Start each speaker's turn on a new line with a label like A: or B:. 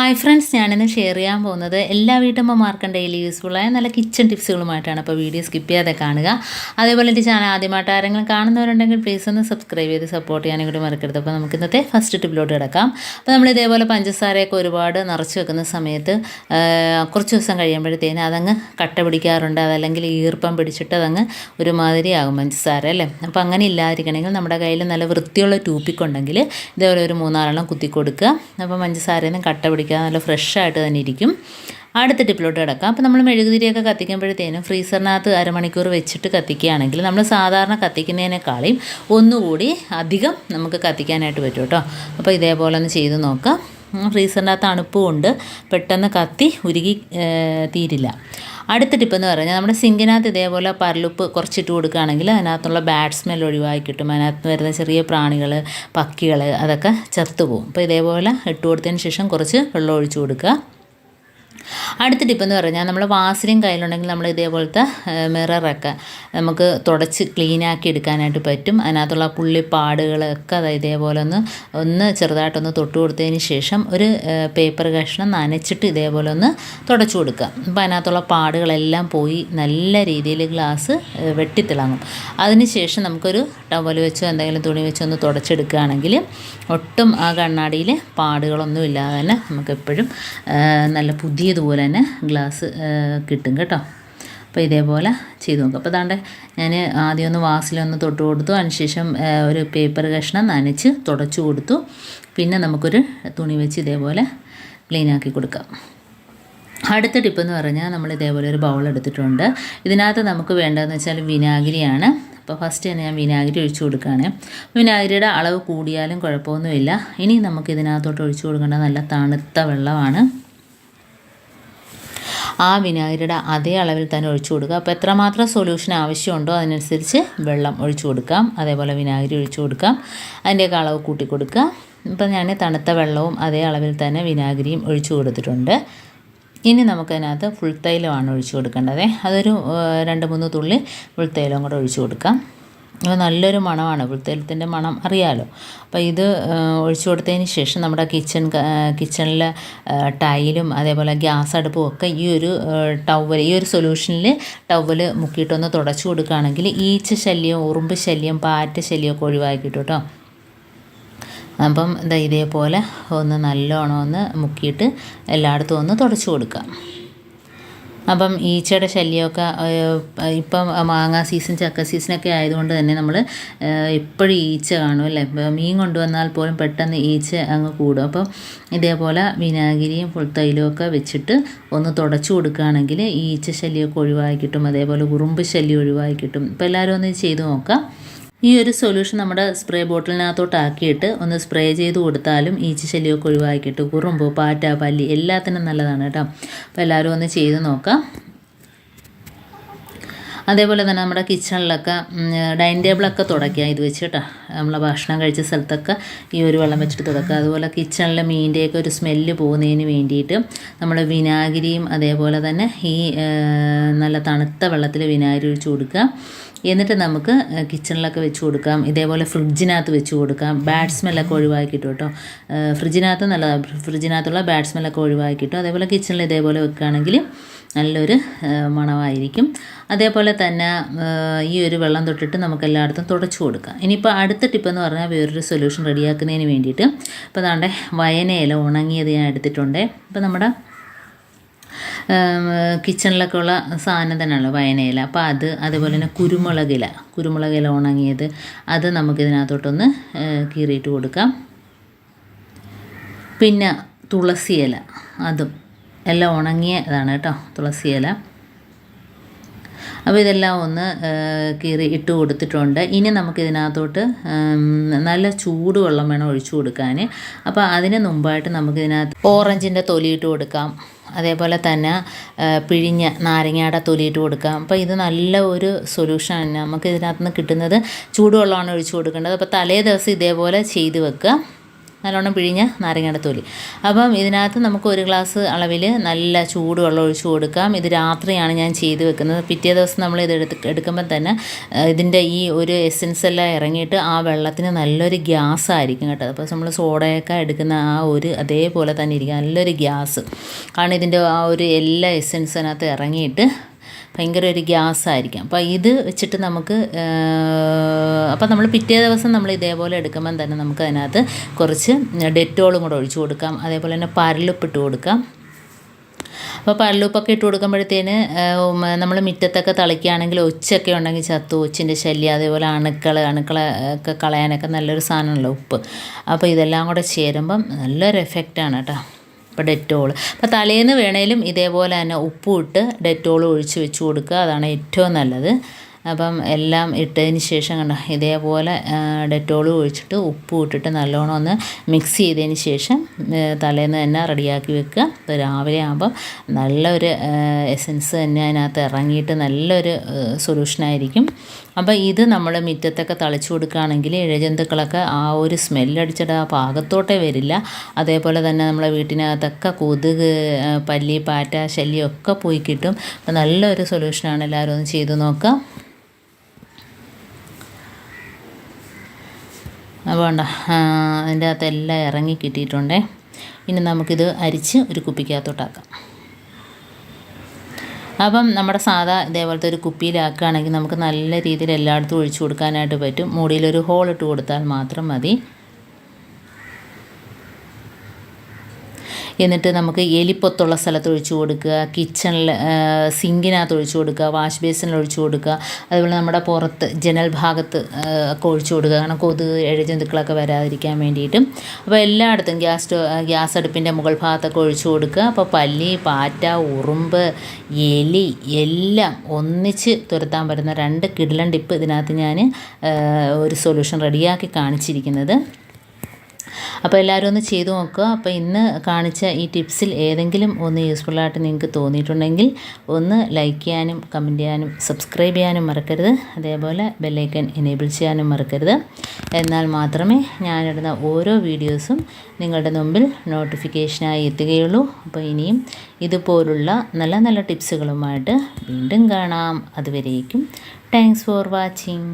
A: Hi friends ഞാനിന്ന് share ചെയ്യാൻ പോകുന്നത് എല്ലാ വീട്ടമ്മമാർക്കും ഡെയിലി യൂസ്ഫുള്ളായ നല്ല കിച്ചൺ ടിപ്സുകളുമായിട്ടാണ് അപ്പോൾ വീഡിയോ സ്കിപ്പ് ചെയ്യാതെ കാണുക. അതേപോലെ എന്റെ ചാനൽ ആദ്യമായിട്ട് ആരെങ്കിലും കാണുന്നവരുണ്ടെങ്കിൽ പ്ലീസ് ഒന്ന് സബ്സ്ക്രൈബ് ചെയ്ത് സപ്പോർട്ട് ചെയ്യാനും കൂടി മറക്കരുത്. അപ്പോൾ നമുക്ക് ഇന്നത്തെ ഫസ്റ്റ് ടിപ്പിലോട്ട് കിടക്കാം. അപ്പോൾ നമ്മൾ ഇതേപോലെ പഞ്ചസാരയൊക്കെ ഒരുപാട് നിറച്ച് വെക്കുന്ന സമയത്ത് കുറച്ച് ദിവസം കഴിയുമ്പോഴത്തേന് അതങ്ങ് കട്ട പിടിക്കാറുണ്ട്. അതല്ലെങ്കിൽ ഈർപ്പം പിടിച്ചിട്ട് അതങ്ങ് ഒരുമാതിരി ആകും പഞ്ചസാര അല്ലേ? അപ്പോൾ അങ്ങനെ ഇല്ലാതിരിക്കണമെങ്കിൽ നമ്മുടെ കയ്യിൽ നല്ല വൃത്തിയുള്ള ടൂപ്പിക്കുണ്ടെങ്കിൽ ഇതേപോലെ ഒരു മൂന്നാലെണ്ണം കുത്തി കൊടുക്കുക. അപ്പോൾ പഞ്ചസാരയിൽ നിന്ന് കട്ട പിടിക്കാതെ നല്ല ഫ്രഷ് ആയിട്ട് തന്നെ ഇരിക്കും. അടുത്ത ടിപ്പിലോട്ട് കിടക്കാം. അപ്പോൾ നമ്മൾ മെഴുകുതിരിയൊക്കെ കത്തിക്കുമ്പോഴത്തേനും ഫ്രീസറിനകത്ത് അരമണിക്കൂർ വെച്ചിട്ട് കത്തിക്കുകയാണെങ്കിൽ നമ്മൾ സാധാരണ കത്തിക്കുന്നതിനേക്കാളും ഒന്നുകൂടി അധികം നമുക്ക് കത്തിക്കാനായിട്ട് പറ്റും കേട്ടോ. അപ്പോൾ ഇതേപോലെ ഒന്ന് ചെയ്ത് നോക്കാം. ഫ്രീസറിനകത്ത് ഉണ്ട്. പെട്ടെന്ന് കത്തി ഉരുകി തീരില്ല. അടുത്ത ടിപ്പ് എന്ന് പറഞ്ഞാൽ നമ്മുടെ സിങ്കിനകത്ത് ഇതേപോലെ പരലുപ്പ് കുറച്ചിട്ട് കൊടുക്കുകയാണെങ്കിൽ അതിനകത്തുള്ള ബാഡ് സ്മെൽ ഒഴിവാക്കി കിട്ടും. അതിനകത്ത് വരുന്ന ചെറിയ പ്രാണികൾ പക്കികൾ അതൊക്കെ ചത്തുപോകും അപ്പോൾ ഇതേപോലെ ഇട്ട് കൊടുത്തതിന് ശേഷം കുറച്ച് വെള്ളം ഒഴിച്ചു കൊടുക്കുക. അടുത്ത ടിപ്പ് എന്ന് പറഞ്ഞാൽ നമ്മൾ വാസലിൻ കയ്യിലുണ്ടെങ്കിൽ നമ്മൾ ഇതേപോലത്തെ മിററൊക്കെ നമുക്ക് തുടച്ച് ക്ലീനാക്കി എടുക്കാനായിട്ട് പറ്റും. അതിനകത്തുള്ള പുള്ളിപ്പാടുകളൊക്കെ അത് ഇതേപോലെ ഒന്ന് ഒന്ന് ചെറുതായിട്ടൊന്ന് തൊട്ട് കൊടുത്തതിന് ശേഷം ഒരു പേപ്പർ കഷ്ണം നനച്ചിട്ട് ഇതേപോലെ ഒന്ന് തുടച്ചു കൊടുക്കുക. അപ്പോൾ അതിനകത്തുള്ള പാടുകളെല്ലാം പോയി നല്ല രീതിയിൽ ഗ്ലാസ് വെട്ടിത്തിളങ്ങും. അതിനുശേഷം നമുക്കൊരു ടവൽ വെച്ചോ എന്തെങ്കിലും തുണി വെച്ചോ ഒന്ന് തുടച്ചെടുക്കുകയാണെങ്കിൽ ഒട്ടും ആ കണ്ണാടിയിൽ പാടുകളൊന്നും ഇല്ലാതെ തന്നെ നമുക്കെപ്പോഴും നല്ല നല്ല പുതിയതുപോലെ തന്നെ ഗ്ലാസ് കിട്ടും കേട്ടോ. അപ്പോൾ ഇതേപോലെ ചെയ്ത് നോക്കുക അപ്പോൾ അതാണ്ട് ഞാൻ ആദ്യം ഒന്ന് വാസിലൊന്ന് തൊട്ട് കൊടുത്തു. അതിനുശേഷം ഒരു പേപ്പർ കഷ്ണം നനച്ച് തുടച്ചു കൊടുത്തു. പിന്നെ നമുക്കൊരു തുണി വെച്ച് ഇതേപോലെ ക്ലീനാക്കി കൊടുക്കാം. അടുത്ത ടിപ്പ് എന്ന് പറഞ്ഞാൽ നമ്മൾ ഇതേപോലെ ഒരു ബൗൾ എടുത്തിട്ടുണ്ട്. ഇതിനകത്ത് നമുക്ക് വേണ്ടതെന്ന് വെച്ചാൽ വിനാഗിരിയാണ്. അപ്പോൾ ഫസ്റ്റ് തന്നെ ഞാൻ വിനാഗിരി ഒഴിച്ചു കൊടുക്കുകയാണ്. വിനാഗിരിയുടെ അളവ് കൂടിയാലും കുഴപ്പമൊന്നുമില്ല. ഇനി നമുക്ക് ഇതിനകത്തോട്ട് ഒഴിച്ചു കൊടുക്കേണ്ട നല്ല തണുത്ത വെള്ളമാണ്. ആ വിനാഗിരിയുടെ അതേ അളവിൽ തന്നെ ഒഴിച്ചു കൊടുക്കുക. അപ്പോൾ എത്രമാത്രം സൊല്യൂഷൻ ആവശ്യമുണ്ടോ അതിനനുസരിച്ച് വെള്ളം ഒഴിച്ചു കൊടുക്കാം. അതേപോലെ വിനാഗിരി ഒഴിച്ചു കൊടുക്കാം. അതിന്റെയൊക്കെ അളവ് കൂട്ടി കൊടുക്കുക. ഇപ്പം ഞാൻ തണുത്ത വെള്ളവും അതേ അളവിൽ തന്നെ വിനാഗിരിയും ഒഴിച്ചു കൊടുത്തിട്ടുണ്ട്. ഇനി നമുക്കതിനകത്ത് ഫുൾ തൈലമാണ് ഒഴിച്ചു കൊടുക്കേണ്ടത്. അതൊരു രണ്ട് മൂന്ന് തുള്ളി ഫുൾ തൈലം കൂടെ ഒഴിച്ചു കൊടുക്കാം. അപ്പോൾ നല്ലൊരു മണമാണ്. പുൽത്തൈലത്തിന്റെ മണം അറിയാമല്ലോ അപ്പോൾ ഇത് ഒഴിച്ചു കൊടുത്തതിന് ശേഷം നമ്മുടെ കിച്ചൺ കിച്ചണിലെ ടൈലും അതേപോലെ ഗ്യാസ് അടുപ്പും ഒക്കെ ഈ ഒരു ടവൽ ഈ ഒരു സൊല്യൂഷനിൽ ടവൽ മുക്കിയിട്ടൊന്ന് തുടച്ചു കൊടുക്കുകയാണെങ്കിൽ ഈച്ച ശല്യം ഉറുമ്പ് ശല്യം പാറ്റ ശല്യമൊക്കെ ഒഴിവാക്കി കിട്ടും കേട്ടോ. അപ്പം ഇതേപോലെ ഒന്ന് നല്ലോണം ഒന്ന് മുക്കിയിട്ട് എല്ലായിടത്തും ഒന്ന് തുടച്ചു കൊടുക്കാം. അപ്പം ഈച്ചയുടെ ശല്യമൊക്കെ ഇപ്പം മാങ്ങ സീസൺ ചക്ക സീസണൊക്കെ ആയതുകൊണ്ട് തന്നെ നമ്മൾ എപ്പോഴും ഈച്ച കാണും അല്ലേ? മീൻ കൊണ്ടുവന്നാൽ പോലും പെട്ടെന്ന് ഈച്ച അങ്ങ് കൂടും. അപ്പം ഇതേപോലെ വിനാഗിരിയും പുൽത്തൈലും ഒക്കെ വെച്ചിട്ട് ഒന്ന് തുടച്ചു കൊടുക്കുകയാണെങ്കിൽ ഈച്ച ശല്യമൊക്കെ ഒഴിവാക്കി കിട്ടും. അതേപോലെ ഉറുമ്പ് ശല്യം ഒഴിവാക്കി കിട്ടും. ഇപ്പം എല്ലാവരും ഒന്ന് ചെയ്ത് നോക്കാം. ഈ ഒരു സൊല്യൂഷൻ നമ്മുടെ സ്പ്രേ ബോട്ടിലിനകത്തോട്ടാക്കിയിട്ട് ഒന്ന് സ്പ്രേ ചെയ്ത് കൊടുത്താലും ഈച്ച ശല്യമൊക്കെ ഒഴിവാക്കിയിട്ട് കുറുമ്പ് പാറ്റ പല്ലി എല്ലാത്തിനും നല്ലതാണ് കേട്ടോ. അപ്പോൾ എല്ലാവരും ഒന്ന് ചെയ്ത് നോക്കാം. അതേപോലെ തന്നെ നമ്മുടെ കിച്ചണിലൊക്കെ ഡൈനിങ് ടേബിളൊക്കെ തുടയ്ക്കുക ഇത് വെച്ച് കേട്ടോ. നമ്മൾ ഭക്ഷണം കഴിച്ച സ്ഥലത്തൊക്കെ ഈ ഒരു വെള്ളം വെച്ചിട്ട് തുടക്കുക. അതുപോലെ കിച്ചണിലെ മീന്റെയൊക്കെ ഒരു സ്മെല്ല് പോകുന്നതിന് വേണ്ടിയിട്ട് നമ്മൾ വിനാഗിരിയും അതേപോലെ തന്നെ ഈ നല്ല തണുത്ത വെള്ളത്തിൽ വിനാഗിരി ഒഴിച്ച് കൊടുക്കുക. എന്നിട്ട് നമുക്ക് കിച്ചണിലൊക്കെ വെച്ച് കൊടുക്കാം. ഇതേപോലെ ഫ്രിഡ്ജിനകത്ത് വെച്ച് കൊടുക്കാം. ബാഡ് സ്മെല്ലൊക്കെ ഒഴിവാക്കിയിട്ടു കേട്ടോ. ഫ്രിഡ്ജിനകത്ത് നല്ലതാണ് ഫ്രിഡ്ജിനകത്തുള്ള ബാഡ് സ്മെല്ലൊക്കെ ഒഴിവാക്കിയിട്ടു അതേപോലെ കിച്ചണിൽ ഇതേപോലെ വെക്കുകയാണെങ്കിൽ നല്ലൊരു മണമായിരിക്കും. അതേപോലെ തന്നെ ഈ ഒരു വെള്ളം തൊട്ടിട്ട് നമുക്ക് എല്ലായിടത്തും തുടച്ചു കൊടുക്കാം. ഇനിയിപ്പോൾ അടുത്ത ടിപ്പ് എന്ന് പറഞ്ഞാൽ വേറൊരു സൊല്യൂഷൻ റെഡിയാക്കുന്നതിന് വേണ്ടിയിട്ട്. ഇപ്പോൾ നമ്മുടെ വയനയില ഉണങ്ങിയത് ഞാൻ എടുത്തിട്ടുണ്ട്. ഇപ്പോൾ നമ്മുടെ കിച്ചണിലൊക്കെ ഉള്ള സാധനം തന്നെയാണല്ലോ വയനയില. അപ്പോൾ അത് അതേപോലെ തന്നെ കുരുമുളകില കുരുമുളകില ഉണങ്ങിയത് അത് നമുക്കിതിനകത്തോട്ടൊന്ന് കീറിയിട്ട് കൊടുക്കാം. പിന്നെ തുളസിയില. അതും എല്ലാം ഉണങ്ങിയതാണ് കേട്ടോ തുളസിയില. അപ്പോൾ ഇതെല്ലാം ഒന്ന് കീറി ഇട്ട് കൊടുത്തിട്ടുണ്ട്. ഇനി നമുക്കിതിനകത്തോട്ട് നല്ല ചൂടുവെള്ളം വേണം ഒഴിച്ചു കൊടുക്കാൻ. അപ്പോൾ അതിന് മുമ്പായിട്ട് നമുക്കിതിനകത്ത് ഓറഞ്ചിന്റെ തൊലിയിട്ട് കൊടുക്കാം. അതേപോലെ തന്നെ പിഴിഞ്ഞ നാരങ്ങയുടെ തൊലിയിട്ട് കൊടുക്കാം. അപ്പോൾ ഇത് നല്ല ഒരു സൊല്യൂഷനാണ് നമുക്ക് ഇതിനകത്ത് നിന്ന് കിട്ടുന്നത് ചൂടുവെള്ളമാണ് ഒഴിച്ചു കൊടുക്കേണ്ടത്. അപ്പോൾ തലേ ദിവസം ഇതേപോലെ ചെയ്ത് വെക്കുക. നല്ലോണം പിഴിഞ്ഞ നാരങ്ങയുടെ തൊലി. അപ്പം ഇതിനകത്ത് നമുക്ക് ഒരു ഗ്ലാസ് അളവിൽ നല്ല ചൂടുവെള്ളം ഒഴിച്ചു കൊടുക്കാം. ഇത് രാത്രിയാണ് ഞാൻ ചെയ്ത് വെക്കുന്നത്. പിറ്റേ ദിവസം നമ്മൾ ഇത് എടുത്ത് എടുക്കുമ്പോൾ തന്നെ ഇതിന്റെ ഈ ഒരു എസെൻസ് എല്ലാം ഇറങ്ങിയിട്ട് ആ വെള്ളത്തിന് നല്ലൊരു ഗ്യാസ് ആയിരിക്കും കേട്ടോ. അപ്പോൾ നമ്മൾ സോഡയൊക്കെ എടുക്കുന്ന ആ ഒരു അതേപോലെ തന്നെ ഇരിക്കും. നല്ലൊരു ഗ്യാസ്. കാരണം ഇതിന്റെ ആ ഒരു എല്ലാ എസെൻസിനകത്ത് ഇറങ്ങിയിട്ട് ഭയങ്കര ഒരു ഗ്യാസായിരിക്കും. അപ്പോൾ ഇത് വെച്ചിട്ട് നമുക്ക് അപ്പോൾ നമ്മൾ പിറ്റേ ദിവസം നമ്മൾ ഇതേപോലെ എടുക്കുമ്പം തന്നെ നമുക്ക് അതിനകത്ത് കുറച്ച് ഡെറ്റോളും കൂടെ ഒഴിച്ചു കൊടുക്കാം. അതേപോലെ തന്നെ പരലുപ്പിട്ട് കൊടുക്കാം. അപ്പോൾ പല്ലുപ്പൊക്കെ ഇട്ട് കൊടുക്കുമ്പോഴത്തേന് നമ്മൾ മുറ്റത്തൊക്കെ തളിക്കുകയാണെങ്കിൽ ഒച്ചൊക്കെ ഉണ്ടെങ്കിൽ ചത്തു. ഒച്ചിന്റെ ശല്യം അതേപോലെ അണുക്കൾ അണുക്കളെ ഒക്കെ കളയാനൊക്കെ നല്ലൊരു സാധനമല്ലോ ഉപ്പ്. അപ്പോൾ ഇതെല്ലാം കൂടെ ചേരുമ്പം നല്ലൊരു എഫക്റ്റാണ് കേട്ടോ. അപ്പോൾ ഡെറ്റോൾ അപ്പോൾ തലേന്ന് വേണേലും ഇതേപോലെ തന്നെ ഉപ്പും ഇട്ട് ഡെറ്റോൾ ഒഴിച്ച് വെച്ച് കൊടുക്കുക. അതാണ് ഏറ്റവും നല്ലത്. അപ്പം എല്ലാം ഇട്ടതിന് ശേഷം കണ്ട ഇതേപോലെ ഡെറ്റോൾ ഒഴിച്ചിട്ട് ഉപ്പും ഇട്ടിട്ട് നല്ലോണം ഒന്ന് മിക്സ് ചെയ്തതിന് ശേഷം തലേന്ന് തന്നെ റെഡിയാക്കി വെക്കുക. അപ്പോൾ രാവിലെ ആകുമ്പം നല്ലൊരു എസൻസ് തന്നെ അതിനകത്ത് ഇറങ്ങിയിട്ട് നല്ലൊരു സൊല്യൂഷനായിരിക്കും. അപ്പോൾ ഇത് നമ്മൾ മുറ്റത്തൊക്കെ തളിച്ചു കൊടുക്കുകയാണെങ്കിൽ ഇഴജന്തുക്കളൊക്കെ ആ ഒരു സ്മെല്ലടിച്ചിട്ട് ആ പാകത്തോട്ടേ വരില്ല. അതേപോലെ തന്നെ നമ്മളെ വീട്ടിനകത്തൊക്കെ കൊതുക് പല്ലി പാറ്റ ശല്യം ഒക്കെ പോയി കിട്ടും. അപ്പോൾ നല്ലൊരു സൊല്യൂഷനാണ് എല്ലാവരും ഒന്ന് ചെയ്തു നോക്കുക. അപ്പോൾ വേണ്ട. അതിന്റെ അകത്തെല്ലാം ഇറങ്ങി കിട്ടിയിട്ടുണ്ടേ. ഇനി നമുക്കിത് അരിച്ച് ഒരു കുപ്പിക്കകത്തോട്ടാക്കാം അപ്പം നമ്മുടെ സാധാ ഇതേപോലത്തെ ഒരു കുപ്പിയിലാക്കുകയാണെങ്കിൽ നമുക്ക് നല്ല രീതിയിൽ എല്ലായിടത്തും ഒഴിച്ചു കൊടുക്കാനായിട്ട് പറ്റും. മൂടിയിലൊരു ഹോൾ ഇട്ട് കൊടുത്താൽ മാത്രം മതി. എന്നിട്ട് നമുക്ക് എലിപ്പൊത്തുള്ള സ്ഥലത്ത് ഒഴിച്ചു കൊടുക്കുക കിച്ചണിൽ സിങ്കിനകത്ത് ഒഴിച്ചു കൊടുക്കുക വാഷ് ബേസിനിൽ ഒഴിച്ചു കൊടുക്കുക അതുപോലെ നമ്മുടെ പുറത്ത് ജനൽ ഭാഗത്ത് ഒക്കെ ഒഴിച്ചു കൊടുക്കുക. കാരണം കൊതുക് ഇഴജന്തുക്കളൊക്കെ വരാതിരിക്കാൻ വേണ്ടിയിട്ടും. അപ്പോൾ എല്ലായിടത്തും ഗ്യാസ് സ്റ്റോ ഗ്യാസ് അടുപ്പിന്റെ മുകൾ ഭാഗത്തൊക്കെ ഒഴിച്ചു കൊടുക്കുക. അപ്പോൾ പല്ലി പാറ്റ ഉറുമ്പ് എലി എല്ലാം ഒന്നിച്ച് തുരത്താൻ പറ്റുന്ന രണ്ട് കിടിലൻ ടിപ്പ് ഇതിനകത്ത് ഞാൻ ഒരു സൊല്യൂഷൻ റെഡിയാക്കി കാണിച്ചിരിക്കുന്നത്. അപ്പോൾ എല്ലാവരും ഒന്ന് ചെയ്തു നോക്കുക. അപ്പോൾ ഇന്ന് കാണിച്ച ഈ ടിപ്സിൽ ഏതെങ്കിലും ഒന്ന് യൂസ്ഫുള്ളായിട്ട് നിങ്ങൾക്ക് തോന്നിയിട്ടുണ്ടെങ്കിൽ ഒന്ന് ലൈക്ക് ചെയ്യാനും കമന്റ് ചെയ്യാനും സബ്സ്ക്രൈബ് ചെയ്യാനും മറക്കരുത്. അതേപോലെ ബെല്ലൈക്കൻ എനേബിൾ ചെയ്യാനും മറക്കരുത്. എന്നാൽ മാത്രമേ ഞാനിടുന്ന ഓരോ വീഡിയോസും നിങ്ങളുടെ മുമ്പിൽ നോട്ടിഫിക്കേഷനായി എത്തുകയുള്ളൂ. അപ്പോൾ ഇനിയും ഇതുപോലുള്ള നല്ല നല്ല ടിപ്സുകളുമായിട്ട് വീണ്ടും കാണാം. അതുവരേക്കും താങ്ക്സ് ഫോർ വാച്ചിങ്